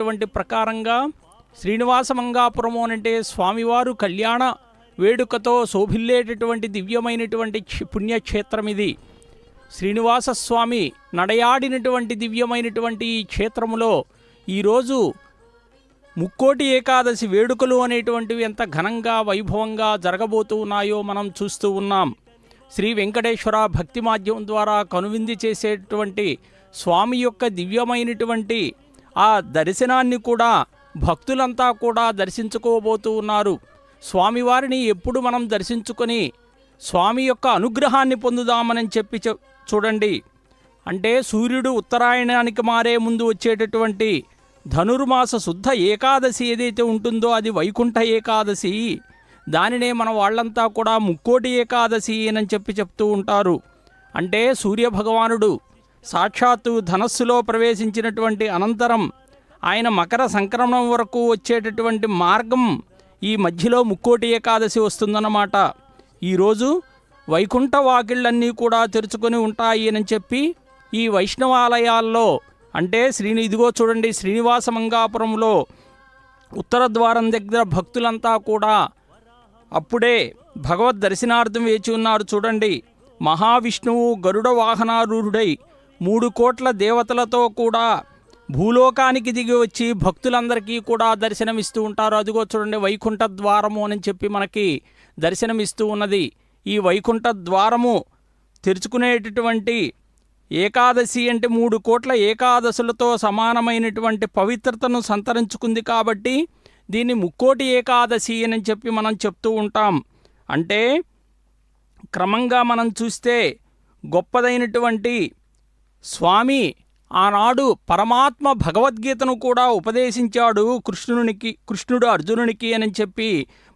చెప్పినటువంటి ప్రకారంగా శ్రీనివాస మంగాపురము అనంటే స్వామివారు కళ్యాణ వేడుకతో శోభిల్లేటటువంటి దివ్యమైనటువంటి పుణ్యక్షేత్రం ఇది. శ్రీనివాస స్వామి నడయాడినటువంటి దివ్యమైనటువంటి ఈ క్షేత్రములో ఈరోజు ముక్కోటి ఏకాదశి వేడుకలు అనేటువంటివి ఎంత ఘనంగా వైభవంగా జరగబోతూ ఉన్నాయో మనం చూస్తూ ఉన్నాం. శ్రీ వెంకటేశ్వర భక్తి మాధ్యమం ద్వారా కనువింది చేసేటువంటి స్వామి యొక్క దివ్యమైనటువంటి ఆ దర్శనాన్ని కూడా భక్తులంతా కూడా దర్శించుకోబోతూ ఉన్నారు. స్వామివారిని ఎప్పుడు మనం దర్శించుకొని స్వామి యొక్క అనుగ్రహాన్ని పొందుదామని చెప్పి చూడండి. అంటే సూర్యుడు ఉత్తరాయణానికి మారే ముందు వచ్చేటటువంటి ధనుర్మాస శుద్ధ ఏకాదశి ఏదైతే ఉంటుందో అది వైకుంఠ ఏకాదశి. దానినే మన వాళ్ళంతా కూడా ముక్కోటి ఏకాదశి అని చెప్పి చెప్తూ ఉంటారు. అంటే సూర్య భగవానుడు సాక్షాత్తు ధనస్సులో ప్రవేశించినటువంటి అనంతరం ఆయన మకర సంక్రమణం వరకు వచ్చేటటువంటి మార్గం ఈ మధ్యలో ముక్కోటి ఏకాదశి వస్తుందన్నమాట. ఈరోజు వైకుంఠ వాకిళ్ళన్నీ కూడా తెరుచుకొని ఉంటాయి అని చెప్పి ఈ వైష్ణవాలయాల్లో అంటే శ్రీని ఇదిగో చూడండి శ్రీనివాస మంగాపురంలో ఉత్తర ద్వారం దగ్గర భక్తులంతా కూడా అప్పుడే భగవద్ దర్శనార్థం వేచి ఉన్నారు చూడండి. మహావిష్ణువు గరుడ వాహనారూఢుడై మూడు కోట్ల దేవతలతో కూడా భూలోకానికి దిగి వచ్చి భక్తులందరికీ కూడా దర్శనమిస్తూ ఉంటారు. అదిగో చూడండి వైకుంఠ ద్వారము అని చెప్పి మనకి దర్శనమిస్తూ ఉన్నది. ఈ వైకుంఠ ద్వారము తెరుచుకునేటటువంటి ఏకాదశి అంటే మూడు కోట్ల ఏకాదశులతో సమానమైనటువంటి పవిత్రతను సంతరించుకుంది కాబట్టి దీన్ని ముక్కోటి ఏకాదశి అని చెప్పి మనం చెప్తూ ఉంటాం. అంటే క్రమంగా మనం చూస్తే గొప్పదైనటువంటి స్వామి ఆనాడు పరమాత్మ భగవద్గీతను కూడా ఉపదేశించాడు కృష్ణునికి కృష్ణుడు అర్జునునికి అని చెప్పి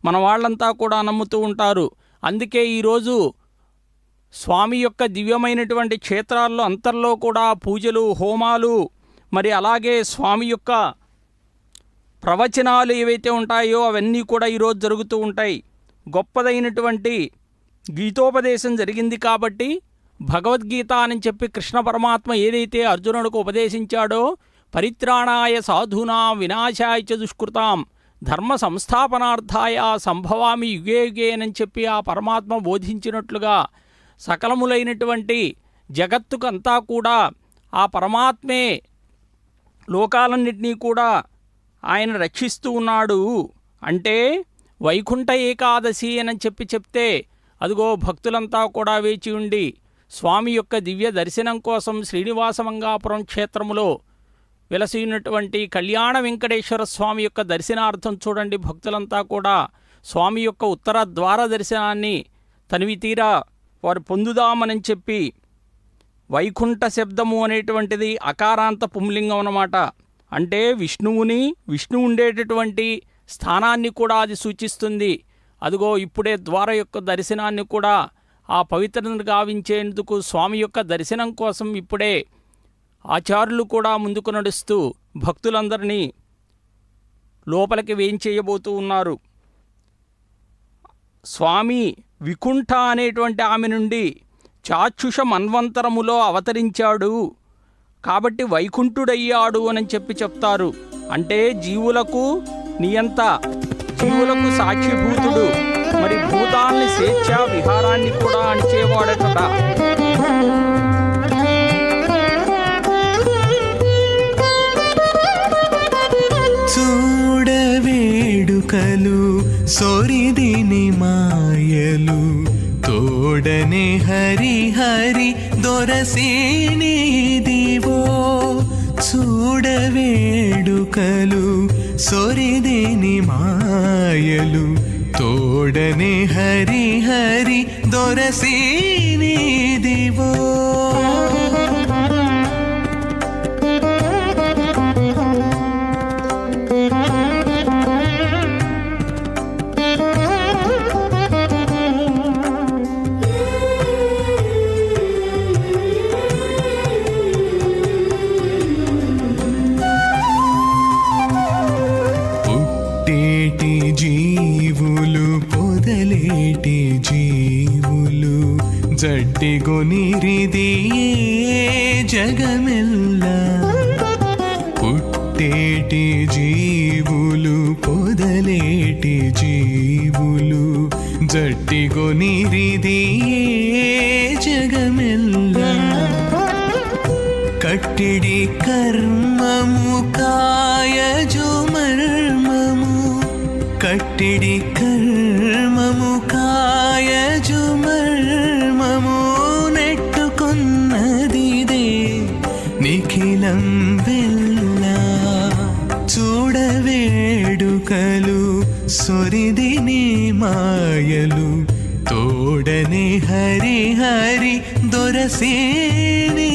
మన వాళ్ళంతా కూడా నమ్ముతూ ఉంటారు. అందుకే ఈరోజు స్వామి యొక్క దివ్యమైనటువంటి క్షేత్రాల్లో అంతర్లో కూడా పూజలు హోమాలు మరి అలాగే స్వామి యొక్క ప్రవచనాలు ఏవైతే ఉంటాయో అవన్నీ కూడా ఈరోజు జరుగుతూ ఉంటాయి. గొప్పదైనటువంటి గీతోపదేశం జరిగింది కాబట్టి భగవద్గీత అని చెప్పి కృష్ణ పరమాత్మ ఏదైతే అర్జునుడికి ఉపదేశించాడో పరిత్రాణాయ సాధునా వినాశాయ చ దుష్కృతాం ధర్మ సంస్థాపనార్థాయ సంభవామి యుగే యుగేనని చెప్పి ఆ పరమాత్మ బోధించినట్లుగా సకలములైనటువంటి జగత్తుకంతా కూడా ఆ పరమాత్మే లోకాలన్నింటినీ కూడా ఆయన రక్షిస్తూ ఉన్నాడు. అంటే వైకుంఠ ఏకాదశి అని చెప్పి చెప్తే అదిగో భక్తులంతా కూడా వేచి ఉండి స్వామి యొక్క దివ్య దర్శనం కోసం శ్రీనివాసమంగాపురం క్షేత్రములో వెలసినటువంటి కళ్యాణ వెంకటేశ్వర స్వామి యొక్క దర్శనార్థం చూడండి భక్తులంతా కూడా. స్వామి యొక్క ఉత్తర ద్వార దర్శనాన్ని తనివి తీరా వారు పొందుదామని చెప్పి వైకుంఠ శబ్దము అనేటువంటిది అకారాంత పుంలింగం అన్నమాట. అంటే విష్ణువుని విష్ణు ఉండేటటువంటి స్థానాన్ని కూడా అది సూచిస్తుంది. అదిగో ఇప్పుడే ద్వార యొక్క దర్శనాన్ని కూడా ఆ పవిత్రతను గావించేందుకు స్వామి యొక్క దర్శనం కోసం ఇప్పుడే ఆచార్యులు కూడా ముందుకు నడుస్తూ భక్తులందరినీ లోపలికి వేయించేయబోతూ ఉన్నారు. స్వామి వికుంఠ అనేటువంటి ఆమె నుండి చాక్షుష మన్వంతరములో అవతరించాడు. కాబట్టి వైకుంఠుడయ్యాడు అని చెప్పి చెప్తారు. అంటే జీవులకు నియంత జీవులకు సాక్షిభూతుడు. మరి భూతాల్ని స్వేచ్ఛా విహారాన్ని కూడా అణిచేవాడట చూడవేడుకలు సొరిదిని మాయలు తోడనే హరి హరి దొరసేని దివో చూడవేడుకలు సొరిదిని మాయలు తోడనే హరి హరి దొరసేని దివో జడ్డిగొనిరిది జగమెల్లా? పుట్టేటి జీవులు పొదలేటి జీవులు జట్టిగొనిరిది జగమెల్లా? కట్టిడి కర్మము కాయజు మర్మము కట్టిడి కర్మము కాయజు చూడవేడుకలు సొరిదిని మాయలు. తోడని హరి హరి దొరసేని